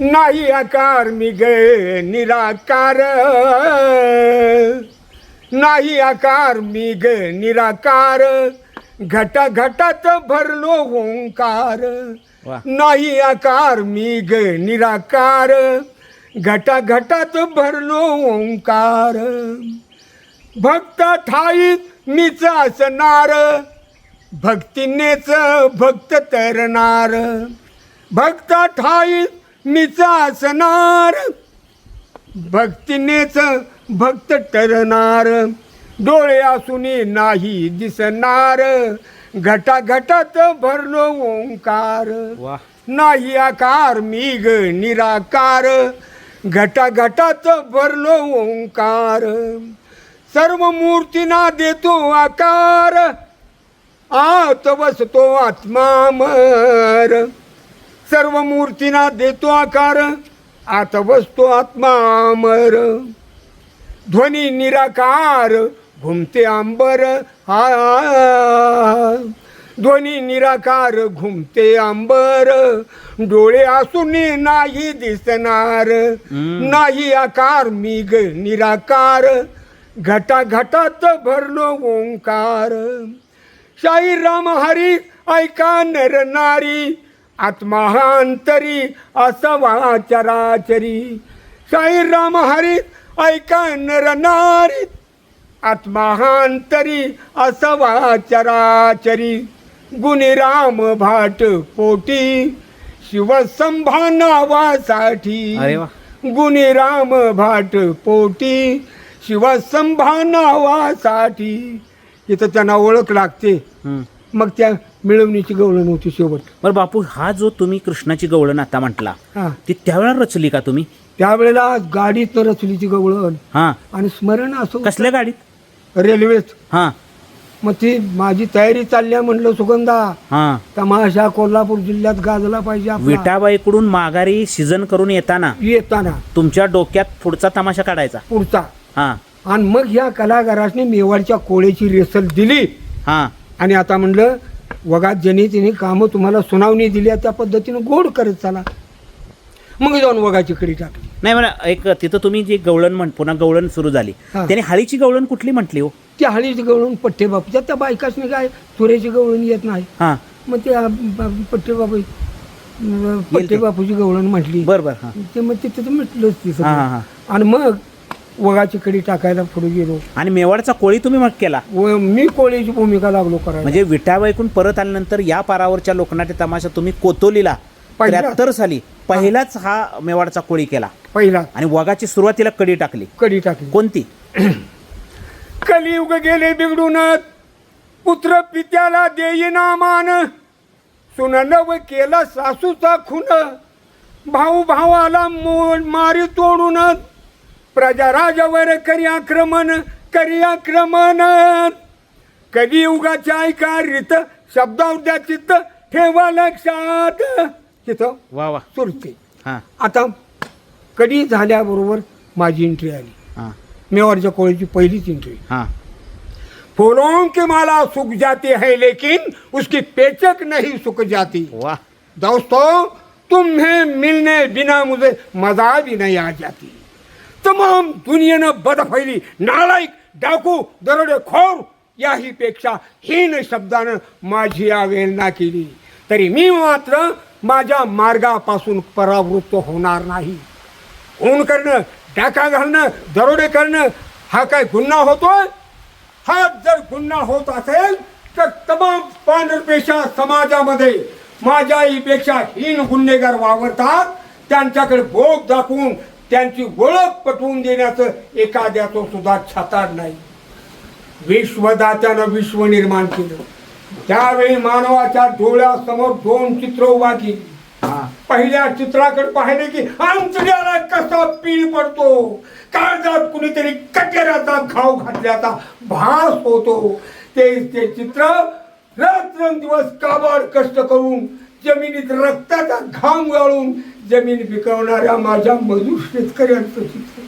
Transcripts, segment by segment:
नाही आकार मी ग निराकार. नाही आकार मी ग निराकार. घटा घटात भरलो ओंकार. नाही आकार मी ग निराकार. घटा घटात भरलो ओंकार भक्त ठाईत मीच असणार. भक्तीनेच भक्त तरणार. भक्त ठाईत मीच असणार भक्तीनेच भक्त टरणार डोळे असूनही नाही दिसणार. घटा घटात भरलो ओंकार. वा. नाही आकार मी ग निराकार. घटा घटात भरलो ओंकार. सर्व मूर्तीना देतो आकार. आत बसतो आत्मामर सर्व मूर्तीना देतो आकार. आत बसतो आत्मामर ध्वनी निराकार घुमते अंबर. हा. ध्वनी निराकार घुमते अंबर. डोळे असून नाही दिसणार. नाही आकार मी ग निराकार. घटा घटात भरलो ओंकार. शाही राम हरी ऐका नर नारी. आत्माहांतरी असवा चराचरी शाही राम हरी ऐका नर नारी. आत्माहांतरी असवा चराचरी गुणिराम भाट पोटी. शिवसंभा नावासाठी अरे वा. गुणिराम भाट पोटी. शिवसंभा नावासाठी इथं त्यांना ओळख लागते. मग त्या मिळवणीची गवळण होती शेवट. बरं बापू हा जो तुम्ही कृष्णाची गवळण आता म्हटला हा. ती त्यावेळेला रचली का तुम्ही? त्यावेळेला गाडीत रचलीची गवळण हा. आणि स्मरण असो कसल्या गाडीत? रेल्वेत. हा. मग ती माझी तयारी चालल्या म्हणलं सुगंधा हा. तमाशा कोल्हापूर जिल्ह्यात गाजला पाहिजे आपला. विटाबाईकडून माघारी सीझन करून येताना येताना. तुमच्या डोक्यात पुढचा तमाशा काढायचा? पुढचा. हा. आणि मग या कलाकाराने मेवाडच्या कोळेची रेसल दिली. हा. आणि आता म्हणलं वगात ज्याने तिने कामं तुम्हाला सुनावणी दिली त्या पद्धतीनं गोड करत चला. मग जाऊन वगाची कडी टाकली. नाही मला एक तिथं तुम्ही जी गवळण म्हण पुन्हा गवळण सुरू झाली. हा. त्याने हळीची गवळण कुठली म्हटली हो? त्या हळीची गवळून पठ्ठे बापूच्या त्या बायकासने काय तुऱ्याची गवळण येत नाही. हा. मग ते पठ्ठे बापू पठ्ठे बापूची गवळण म्हटली. बर बर हा. ते मग तिथं मिटलंच ती हा, हा. सगळं. आणि मग वगाची कडी टाकायला पुढे गेलो. आणि मेवाडचा कोळी तुम्ही मग केला? व मी कोळीची भूमिका लागलो करायला. म्हणजे विटाबाईकून परत आल्यानंतर या पारावरच्या लोकनाट्य तमाशा तुम्ही कोतोलीला पहिला. त्र्याहत्तर साली पहिलाच हा मेवाडचा कोळी केला. पहिला. आणि वगाची सुरुवातीला कडी टाकली. कडी टाकली. कोणती? कलियुग गेले बिघडून पुत्र पित्याला देईना मान. सुननव केला सासूचा खून. भाऊ भावाला मो- मारी तोडून प्रजा राजावर करी आक्रमण करी आक्रमण. कलियुगाच्या ऐका रीत शब्दावद्या चित्त ठेवा लक्षात. तिथं वा वा. सुरते. हा. आता कडी झाल्याबरोबर माझी एंट्री आली. हा. मेवाडच्या कोळीची पहिलीच एंट्री हा. फूलों की माला सूख जाती है लेकिन उसकी पेचक नहीं सूख जाती. वा. दोस्तों तुम्हें मिलने बिना मुझे मजा भी नहीं आ जाती. तमाम दुनियेनं बदफैली नालायक डाकू दरोडेखोर याहीपेक्षा याही पेक्षा हीन शब्दानं माझी अवेलना केली. तरी मी मात्र माझ्या मार्गापासून परावृत्त होणार नाही. ऊन करणं डाका घालणं दरोडे करणं हा काय गुन्हा होतोय? हा जर गुन्हा होत असेल तर तमाम पांढरपेशा समाजामध्ये माझ्याहीपेक्षा हीन गुन्हेगार वावरतात त्यांच्याकडे भोग दाखवून त्यांची ओळख पटवून देण्याचं एखाद्याचं सुद्धा छाताड नाही. विश्वदात्यानं विश्व निर्माण केलं. त्यावेळी मानवाच्या डोळ्यासमोर दोन चित्र उभा केली. पहिल्या चित्राकडे पाहिले की अंतर्याला कसा पीळ पडतो. काळजात कुणीतरी कटेराचा घाव घातल्याचा भास होतो. ते ते चित्र रात्रंदिवस काबाड कष्ट करून जमिनीत रक्ताचा घाम गाळून जमीन पिकवणाऱ्या माझ्या मजूर शेतकऱ्यांचं चित्र.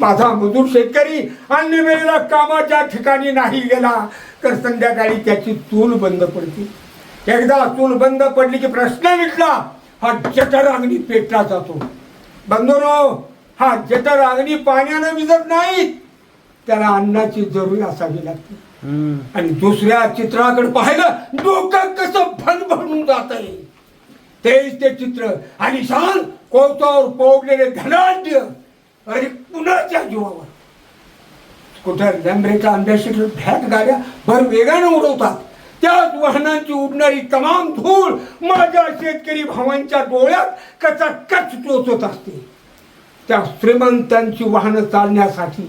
माझा मजूर शेतकरी अन्य वेळेला कामाच्या ठिकाणी नाही गेला तर संध्याकाळी त्याची चूल बंद पडते. एकदा चूल बंद पडली की प्रश्न मिटला हा जठर अग्नी पेटला जातो. बंधुनो हा जठर अग्नी पाण्यानं विजत नाही त्याला अन्नाची जरुरी असावी लागते. आणि दुसऱ्या चित्राकडे पाहिलं डोकं कसं भन भरून जात आहे तेच ते चित्र. आणि शान कोवतावर पोवलेले धनाढ्य अरे कुणाच्या जीवावर. कुठं लंबरेचा अम्बॅसिडर भॅट गाड्या भर वेगाने उडवतात. त्याच वाहनांची उडणारी तमाम धूळ माझ्या शेतकरी भावांच्या डोळ्यात कचा कच टोचत असते. त्या श्रीमंतांची वाहनं चालण्यासाठी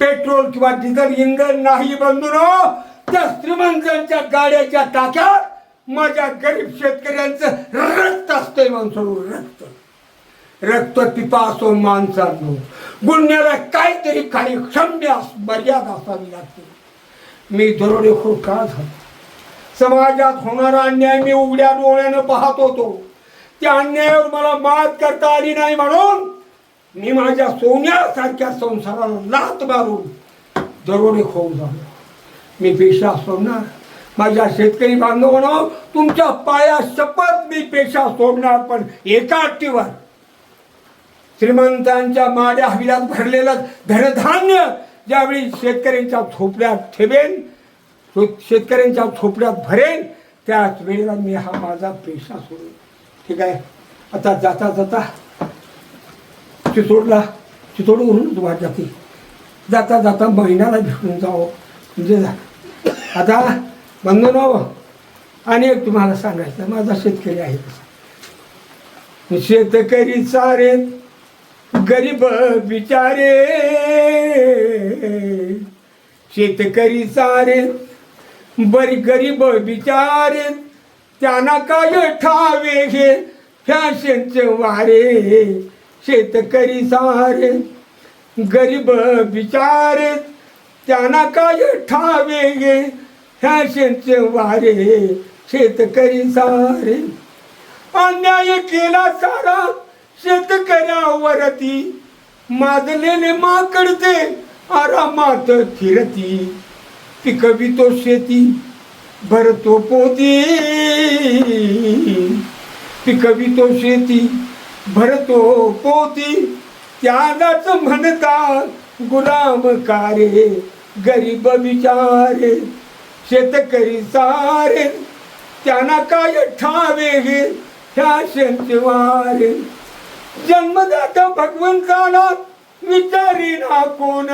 पेट्रोल किंवा डिझेल इंधन नाही बंधून त्या श्रीमंतांच्या गाड्याच्या टाक्यात माझ्या गरीब शेतकऱ्यांचं रक्त असतंय माणसावर रक्त. रक्त पिपासो माणसांनो. गुन्ह्याला काहीतरी काही क्षम्य मर्यादा असावी लागते. मी दरोडेखोर का झालो. समाजात होणारा अन्याय मी उघड्या डोळ्यानं पाहत होतो. त्या अन्यायावर मला मात करता आली नाही म्हणून मी माझ्या सोन्यासारख्या संसाराला लात मारून दरोडेखोर झालो. मी पेशा सोडणार माझ्या शेतकरी बांधवांनो तुमच्या पाया शपथ मी पेशा सोडणार पण एका अट्टीवर श्रीमंतांच्या माड्या हविलात भरलेलं धनधान्य ज्यावेळी शेतकऱ्यांच्या झोपड्यात ठेवेन शेतकऱ्यांच्या झोपड्यात भरेन त्याच वेळेला मी हा माझा पेशा सोडेन ठीक आहे. आता जाता जाता चितोडला चितोडवरून वाट जाते. जाता जाता महिन्याला भेटून जावं. म्हणजे आता बंधनो आणि एक तुम्हाला सांगायचं माझा शेतकरी आहे तसा. शेतकरी सारे गरीब बिचारे. शेतकरी सारे बरी गरीब बिचारे. त्यांना काय ठावे हे? फॅशनचे वारे. शेतकरी सारे गरीब बिचारे. त्यांना काय ठावे गे फॅशनचे वारे शेतकरी सारे. अन्याय केला सारा शेतकऱ्यावरती. माजलेले माकडते आरामात फिरती. पिकवितो शेती भरतो पोती. पिकवितो शेती भरतो पोती. त्यालाच म्हणतात गुलाम कारे गरीब बिचारे. शेतकरी सारे त्यांना काय ठावे हे ह्या शेतवारे जन्मदाता भगवंताला विचारी ना कोण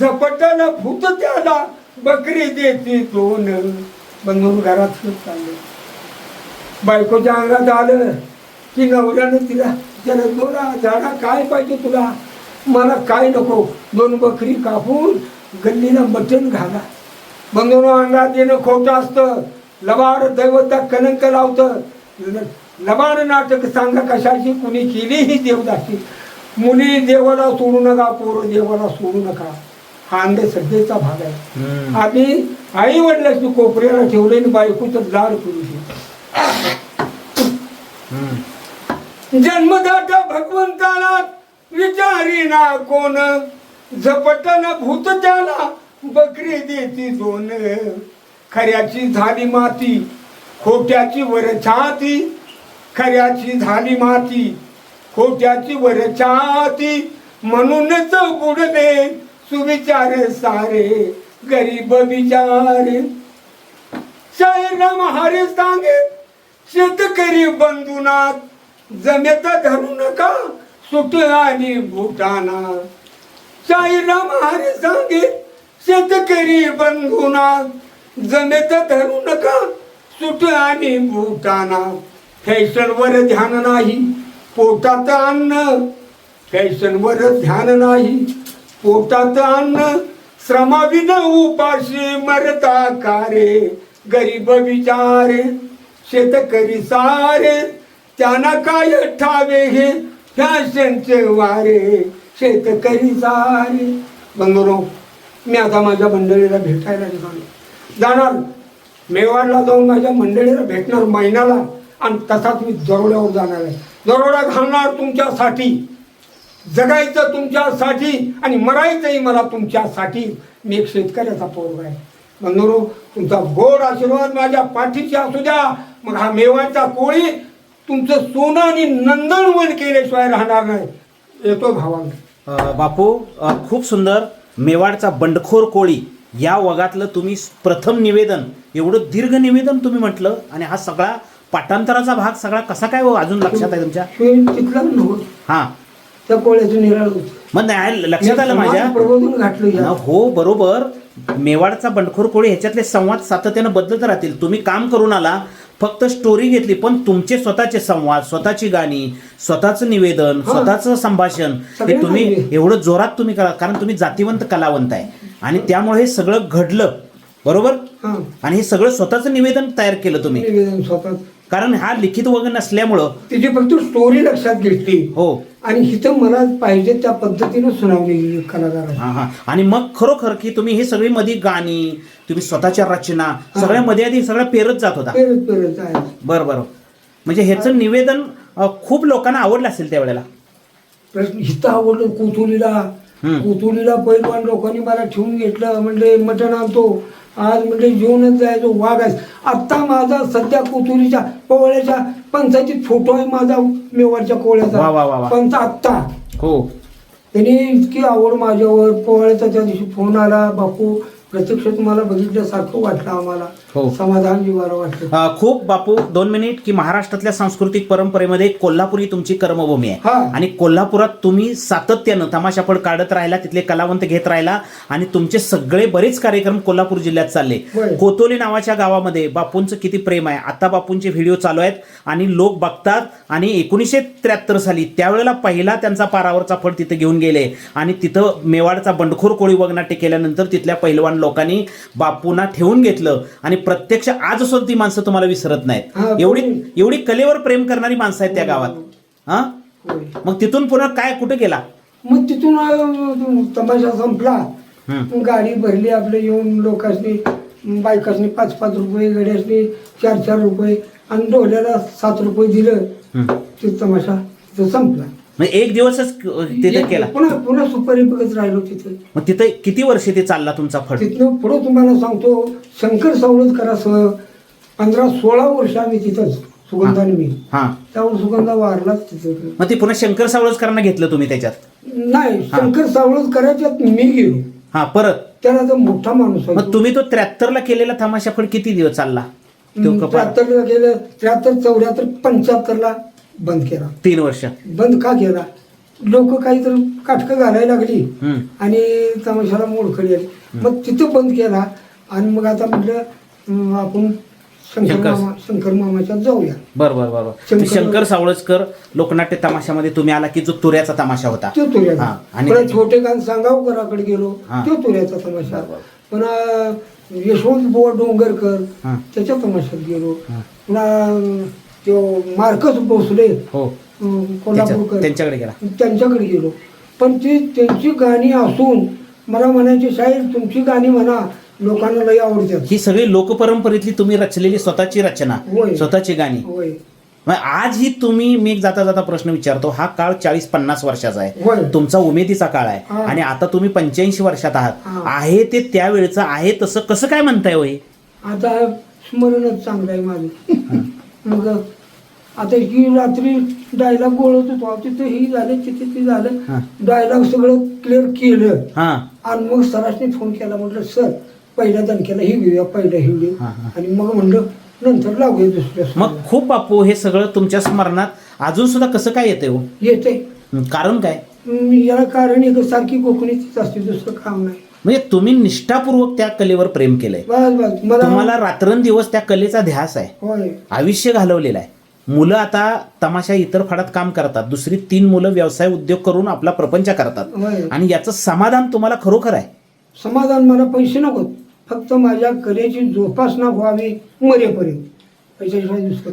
झपटल भूत त्याला बकरी देते दोन बंधून घरात चालले. बायकोच्या अंगात आलं की नवऱ्यानं तिला त्याला दोरा झाडा काय पाहिजे तुला? मला काय नको? दोन बकरी कापून गल्लीला मटण घाला. बंधून अंगात येणं खोटं असतं लबाड दैवता कलंक लावतं. लबाड नाटक सांगा कशाची? कुणी केली ही देवदासी. मुली देवाला सोडू नका पोरं देवाला सोडू नका. हा अंधश्रद्धेचा भाग आहे. आम्ही आई वडिलांची कोपऱ्याला ठेवले आणि बायकोचं लाड करू. जन्मदाता भगवंताला विचारी ना कोण? झपटन भूत त्याला बकरी देती दोन. खऱ्याची झाली माती खोट्याची वर छाती. खऱ्याची झाली माती खोट्याची वर छाती. म्हणूनच बुडले सुविचार सारे गरीब बिचारे शाहीराम महारे सांगे शेतकरी बंधुनात जमेत धरू नका सुट आणि भूटाना शाहीराम हरे सांगे शेतकरी बंधुना जमेत धरू नका सुट आणि भूटाना फॅशनवर ध्यान नाही पोटात अन्न. फॅशनवर ध्यान नाही पोटात अन्न. श्रमाविन उपाशी मरता कारे गरीब विचारे शेतकरी सारे. त्यांना काय ठावे हे? फॅशनचे वारे. शेतकरी सारे. बंगरो मी आता माझ्या मंडळीला भेटायला निघालो. जाणार. मेवाडला जाऊन माझ्या मंडळीला भेटणार महिन्याला. आणि तसाच मी दरोड्यावर जाणार आहे. दरोडा घालणार तुमच्यासाठी. जगायचं तुमच्यासाठी आणि मरायचंही मला तुमच्यासाठी. मी एक शेतकऱ्याचा पोरग आहे. बंधुरो तुमचा गोड आशीर्वाद माझ्या पाठीशी असू द्या. मग हा मेवाचा कोळी तुमचं सोनं आणि नंदनवन केल्याशिवाय राहणार नाही. येतो भावांना. बापू खूप सुंदर. मेवाडचा बंडखोर कोळी या वगातलं तुम्ही प्रथम निवेदन एवढं दीर्घ निवेदन तुम्ही म्हटलं आणि हा सगळा पाठांतराचा भाग सगळा कसा काय हो अजून लक्षात आहे तुमच्या? हा. त्या कोळ्याचं निराळ मग नाही लक्षात आलं माझ्या? हो बरोबर. मेवाडचा बंडखोर कोळी ह्याच्यातले संवाद सातत्यानं बदलत राहतील. तुम्ही काम करून आला फक्त स्टोरी घेतली पण तुमचे स्वतःचे संवाद स्वतःची गाणी स्वतःचं निवेदन. स्वतःचं संभाषण हे तुम्ही. एवढं जोरात तुम्ही करा कारण तुम्ही जातीवंत कलावंत आहे. आणि त्यामुळे हे सगळं घडलं. बरोबर? आणि हे सगळं स्वतःचं निवेदन तयार केलं तुम्ही. स्वतः कारण हा लिखित वगैरे नसल्यामुळं तिची फक्त स्टोरी लक्षात घेतली. हो. आणि इथं मला पाहिजे त्या पद्धतीनं सुनावली हा हा. आणि मग खरोखर की तुम्ही ही सगळी मध्ये गाणी तुम्ही स्वतःच्या रचना सगळ्या मध्ये आधी सगळ्या पेरत जात होता. पेरत पेरत आहे. बरं बरं. म्हणजे ह्याचं निवेदन अ, खूप लोकांना आवडलं असेल त्यावेळेला. प्रश्न हिथं आवडलं कोथुलीला. हम्म. कोथुलीला पहिलवान लोकांनी मला ठेवून घेतलं. म्हणजे मटण आणतो. आज म्हणजे जेवणच जायचो वाघ आहे. आत्ता माझा सध्या कोथुलीच्या पोवळ्याच्या पंचायतीत फोटो आहे माझा मेवाडच्या वा, वा, वा, कोवळ्याचा. पंच आत्ता. हो. त्यांनी इतकी आवड माझ्यावर पोवाळ्याचा त्या दिवशी फोन आला बापू प्रत्यक्ष तुम्हाला बघितल्यासारखं वाटलं आम्हाला हो. समाधान जीवाला वाटलं अ, खूप बापू दोन मिनिट की महाराष्ट्रातल्या सांस्कृतिक परंपरेमध्ये कोल्हापूर ही तुमची कर्मभूमी आहे. आणि कोल्हापुरात तुम्ही सातत्यानं तमाशापड काढत राहिला तिथले कलावंत घेत राहिला आणि तुमचे सगळे बरेच कार्यक्रम कोल्हापूर जिल्ह्यात चालले होय. कोतोली नावाच्या गावामध्ये बापूंचं किती प्रेम आहे आता बापूंचे व्हिडिओ चालू आहेत आणि लोक बघतात आणि एकोणीसशे त्र्याहत्तर साली त्यावेळेला पहिला त्यांचा पारावरचा फड तिथे घेऊन गेले आणि तिथं मेवाडचा बंडखोर कोळी वगनाट्य केल्यानंतर तिथल्या पहिलवान लोकांनी बापूंना ठेवून घेतलं आणि प्रत्यक्ष आज सुद्धा ती माणसं तुम्हाला विसरत हा, नाहीत एवढी एवढी कलेवर प्रेम करणारी माणसं आहेत त्या गावात. हा. मग तिथून पुन्हा काय कुठे गेला? मग तिथून तमाशा संपला. गाडी भरली आपलं येऊन लोकांनी बायकासनी पाच पाच रुपये गड्यासनी चार चार रुपये आणि डोल्याला सात रुपये दिलं. ते तमाशा संपला. मग एक दिवसच तिथे केला. पुन्हा पुन्हा सुपारी बघत राहिलो तिथं. मग तिथे किती वर्ष ते चालला तुमचा फड? तिथनं पुढं तुम्हाला सांगतो शंकर सवलतकरासह पंधरा सोळा वर्ष आम्ही तिथंच सुगंधाने मी. हा. त्यावर सुगंधा वारलाच तिथं. मग ते पुन्हा शंकर सावळजकरांना घेतलं तुम्ही त्याच्यात? नाही शंकर सावळतकराच्यात मी गेलो. हा परत? त्याला तर मोठा माणूस आहे मग तुम्ही तो त्र्याहत्तरला केलेला तमाशा फड किती दिवस चालला? तो कपाळ. त्र्याहत्तरला गेलं त्र्याहत्तर चौऱ्याहत्तर पंच्याहत्तरला. बंद केला. तीन वर्ष. बंद का केला? लोक काहीतरी काटकं घालायला लागली. हम्म. आणि तमाशाला मोडखडी आली. मग तिथं बंद केला. आणि मग आता म्हटलं अं, आपण शंकर शंकर. मामा शंकर मामाच्यात जाऊया. बर बर बर बर. शंकर- शंकर सावळजकर लोकनाट्य तमाशामध्ये तुम्ही आला की जो तुऱ्याचा तमाशा होता. तो हा, तुऱ्याचा आणि परत छोटे गान सांगावकराकडे गेलो. हा. तो तुऱ्याचा तमाशा. पुन्हा यशवंत बुवा डोंगरकर हा. त्याच्या तमाशात गेलो. हा. पुन्हा तो मार्कस भोसले. हो. कोल्हापूरकर. त्यांच्याकडे गेला. त्यांच्याकडे गेलो. पण ती त्यांची गाणी असून मला म्हणायची शाहीर तुमची गाणी म्हणा लोकांना लई आवडतात. ही सगळी लोकपरंपरेतली तुम्ही रचलेली स्वतःची रचना होय. स्वतःची गाणी. होय. मग आज ही तुम्ही मी एक जाता जाता प्रश्न विचारतो हा काळ चाळीस पन्नास वर्षाचा आहे. होय. तुमचा उमेदीचा काळ आहे. हा. आणि आता तुम्ही पंच्याऐंशी वर्षात आहात. हा. आहे ते त्यावेळेचं आहे तसं कसं काय म्हणताय हो हे? आता स्मरणच चांगलं आहे माझं. मग आता ही रात्री डायलॉग बोलत होतो तिथं ही झालं तिथे ते. झालं. डायलॉग सगळं क्लिअर केलं. हा. आणि मग सरासनी फोन केला म्हटलं सर पहिल्या दणक्याला ही घेऊया पहिल्या ही घेऊ. आणि मग म्हणलं नंतर लागूया दुसऱ्या मग. खूप बापू हे सगळं तुमच्या स्मरणात अजून सुद्धा कसं काय येतंय हो? येते कारण काय? याला कारण एक सारखी कोकणीच असते दुसरं काम नाही. म्हणजे तुम्ही निष्ठापूर्वक त्या कलेवर प्रेम केलंय. तुम्हाला रात्रंदिवस त्या कलेचा ध्यास आहे. आयुष्य घालवलेलं आहे. मुलं आता तमाशा इतर फडात काम करतात. दुसरी तीन मुलं व्यवसाय उद्योग करून आपला प्रपंच करतात. आणि याचं समाधान तुम्हाला खरोखर आहे. समाधान मला पैसे नको फक्त माझ्या कलेची जोपासना व्हावी मरेपर्यंत.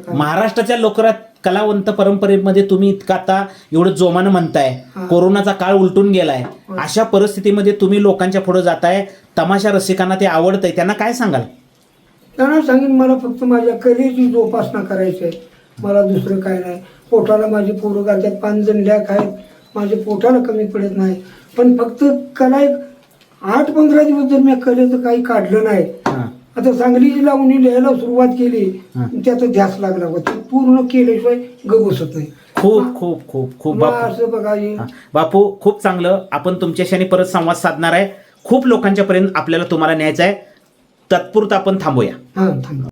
महाराष्ट्राच्या लोकरात कलावंत परंपरेमध्ये तुम्ही इतका आता एवढं जोमानं म्हणताय. हा. कोरोनाचा काळ उलटून गेलाय. अशा परिस्थितीमध्ये तुम्ही लोकांच्या पुढे जाताय. तमाशा रसिकांना ते आवडतंय. त्यांना काय सांगाल? त्यांना सांगेन मला फक्त माझ्या कलेची जोपासना करायची आहे. मला दुसरं काय नाही. पोटाला माझी पोरं घालतात पाच जण लॅक आहेत. माझ्या पोटाला कमी पडत नाही. पण फक्त कला एक आठ पंधरा दिवस जर मी कलेचं काही काढलं नाही आता सांगलीची लावणी लिहायला सुरुवात केली. त्याचा ध्यास लागला. होता पूर्ण केल्याशिवाय ग बसत नाही. खूप खूप खूप खूप बापू. असं बघा हे हा. बापू खूप चांगलं. आपण तुमच्याशी आणि परत संवाद साधणार आहे. खूप लोकांच्या पर्यंत आपल्याला तुम्हाला न्यायचं आहे. तत्पुरतं आपण थांबूया. हा थांबा.